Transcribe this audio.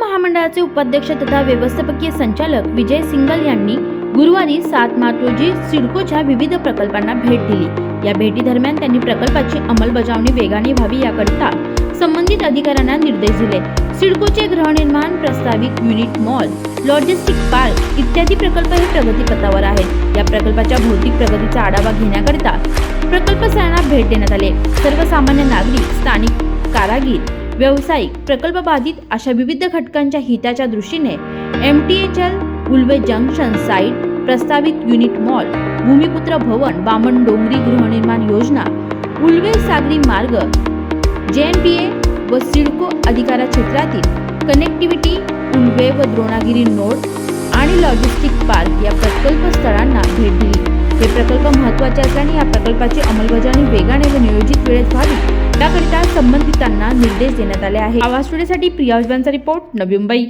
महामंडळाचे उपाध्यक्ष तथा व्यवस्थापकीय संचालक विजय सिंगल यांनी गुरुवारी सात मार्च रोजी सिडकोच्या विविध प्रकल्पांना भेट दिली. या भेटीदरम्यान त्यांनी प्रकल्पाची अंमलबजावणी वेगाने व्हावी याकरिता संबंधित अधिकाऱ्यांना निर्देश दिले. सिडकोचे गृहनिर्माण प्रस्तावित युनिट मॉल लॉजिस्टिक पार्क इत्यादी प्रकल्प हे प्रगतीपथावर आहेत. या प्रकल्पाच्या भौतिक प्रगतीचा आढावा घेण्याकरिता प्रकल्पस्थळांना भेट देण्यात आले. सर्वसामान्य नागरिक स्थानिक कारागीर व्यावसायिक प्रकल्प बाधित अशा विविध घटकांच्या हिताच्या दृष्टीने M T H L Ulwe junction site प्रस्तावित युनिट मॉल भूमिपुत्र भवन बामण डोंगरी गृहनिर्माण योजना उल्वे सागरी मार्ग जे एन पी ए व सिडको अधिकारा क्षेत्रातील कनेक्टिव्हिटी उल्वे व द्रोणागिरी नोड आणि लॉजिस्टिक पार्क या प्रकल्प स्थळांना भेट दिली. हे प्रकल्प महत्त्वाचे असल्याने या प्रकल्पाची अंमलबजावणी वेगाने व नियोजित वेळेत व्हावी याकडे संबंधितांना निर्देश देण्यात आले आहे आवाज स्टुडिओसाठी प्रिया उजवांचा रिपोर्ट नवी मुंबई.